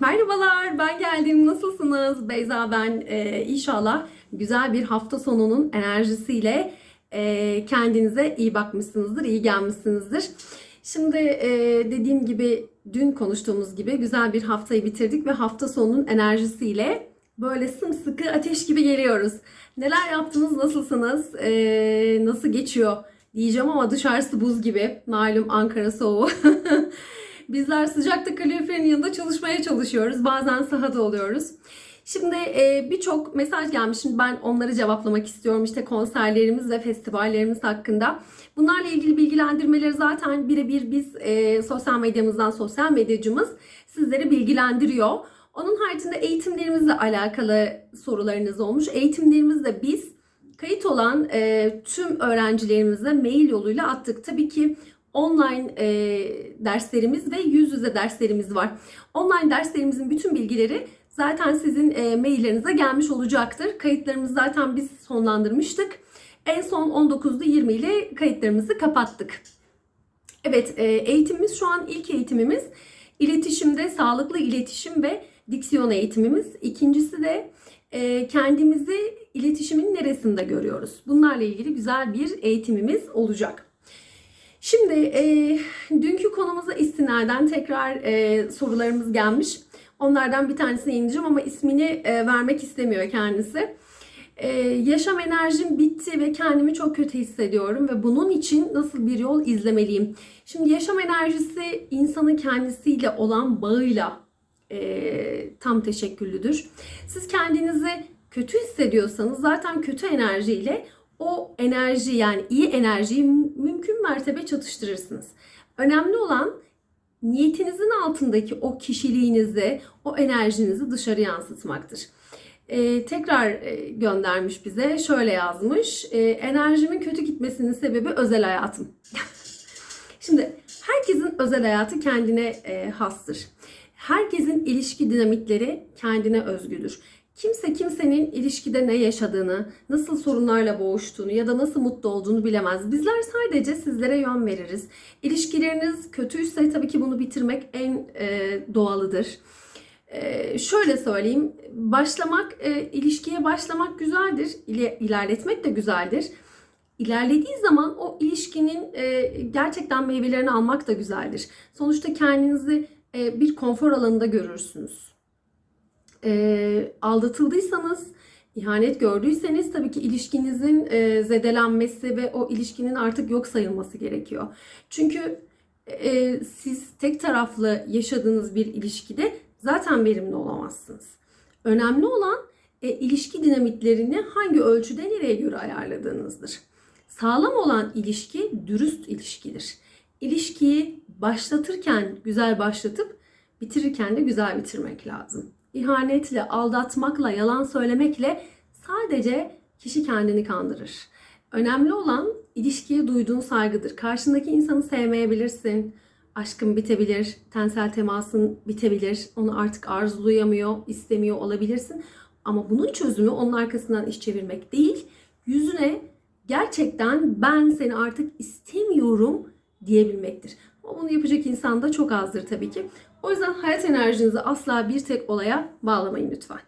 Merhabalar, ben geldim. Nasılsınız? Beyza ben. Ee, inşallah güzel bir hafta sonunun enerjisiyle e, kendinize iyi bakmışsınızdır, iyi gelmişsinizdir. Şimdi e, dediğim gibi dün konuştuğumuz gibi güzel bir haftayı bitirdik ve hafta sonunun enerjisiyle böyle sımsıkı ateş gibi geliyoruz. Neler yaptınız, nasılsınız, Ee, nasıl geçiyor diyeceğim ama dışarısı buz gibi. Malum Ankara soğuğu. Bizler sıcakta kaloriferin yanında çalışmaya çalışıyoruz. Bazen sahada oluyoruz. Şimdi e, birçok mesaj gelmiş. Şimdi ben onları cevaplamak istiyorum. İşte konserlerimiz ve festivallerimiz hakkında. Bunlarla ilgili bilgilendirmeleri zaten birebir biz e, sosyal medyamızdan, sosyal medyacımız sizleri bilgilendiriyor. Onun haricinde eğitimlerimizle alakalı sorularınız olmuş. Eğitimlerimizde biz kayıt olan e, tüm öğrencilerimize mail yoluyla attık. Tabii ki online e, derslerimiz ve yüz yüze derslerimiz var. Online derslerimizin bütün bilgileri zaten sizin e, maillerinize gelmiş olacaktır. Kayıtlarımızı zaten biz sonlandırmıştık. En son 19'da 20 ile kayıtlarımızı kapattık. Evet, e, eğitimimiz şu an ilk eğitimimiz iletişimde sağlıklı iletişim ve diksiyon eğitimimiz. İkincisi de e, kendimizi iletişimin neresinde görüyoruz? Bunlarla ilgili güzel bir eğitimimiz olacak. Şimdi e, dünkü konumuza istinaden tekrar e, sorularımız gelmiş. Onlardan bir tanesini indireceğim ama ismini e, vermek istemiyor kendisi. E, yaşam enerjim bitti ve kendimi çok kötü hissediyorum ve bunun için nasıl bir yol izlemeliyim? Şimdi yaşam enerjisi insanın kendisiyle olan bağıyla e, tam teşekküllüdür. Siz kendinizi kötü hissediyorsanız zaten kötü enerjiyle o enerji yani iyi enerjiyi mümkün mertebe çatıştırırsınız. Önemli olan niyetinizin altındaki o kişiliğinizi, o enerjinizi dışarı yansıtmaktır. Ee, tekrar e, göndermiş bize şöyle yazmış. E, enerjimin kötü gitmesinin sebebi özel hayatım. Şimdi herkesin özel hayatı kendine e, hastır. Herkesin ilişki dinamikleri kendine özgüdür. Kimse kimsenin ilişkide ne yaşadığını, nasıl sorunlarla boğuştuğunu ya da nasıl mutlu olduğunu bilemez. Bizler sadece sizlere yön veririz. İlişkileriniz kötüyse tabii ki bunu bitirmek en e, doğalıdır. E, şöyle söyleyeyim, başlamak, e, ilişkiye başlamak güzeldir, İle, ilerletmek de güzeldir. İlerlediği zaman o ilişkinin e, gerçekten meyvelerini almak da güzeldir. Sonuçta kendinizi e, bir konfor alanında görürsünüz e, aldatıldıysanız, ihanet gördüyseniz tabii ki ilişkinizin e, zedelenmesi ve o ilişkinin artık yok sayılması gerekiyor. Çünkü e, siz tek taraflı yaşadığınız bir ilişkide zaten verimli olamazsınız. Önemli olan e, ilişki dinamiklerini hangi ölçüde nereye göre ayarladığınızdır. Sağlam olan ilişki dürüst ilişkidir. İlişkiyi başlatırken güzel başlatıp bitirirken de güzel bitirmek lazım ihanetle, aldatmakla, yalan söylemekle sadece kişi kendini kandırır. Önemli olan ilişkiye duyduğun saygıdır. Karşındaki insanı sevmeyebilirsin. Aşkın bitebilir, tensel temasın bitebilir. Onu artık arzulayamıyor, istemiyor olabilirsin. Ama bunun çözümü onun arkasından iş çevirmek değil. Yüzüne gerçekten ben seni artık istemiyorum diyebilmektir. Ama bunu yapacak insan da çok azdır tabii ki. O yüzden hayat enerjinizi asla bir tek olaya bağlamayın lütfen.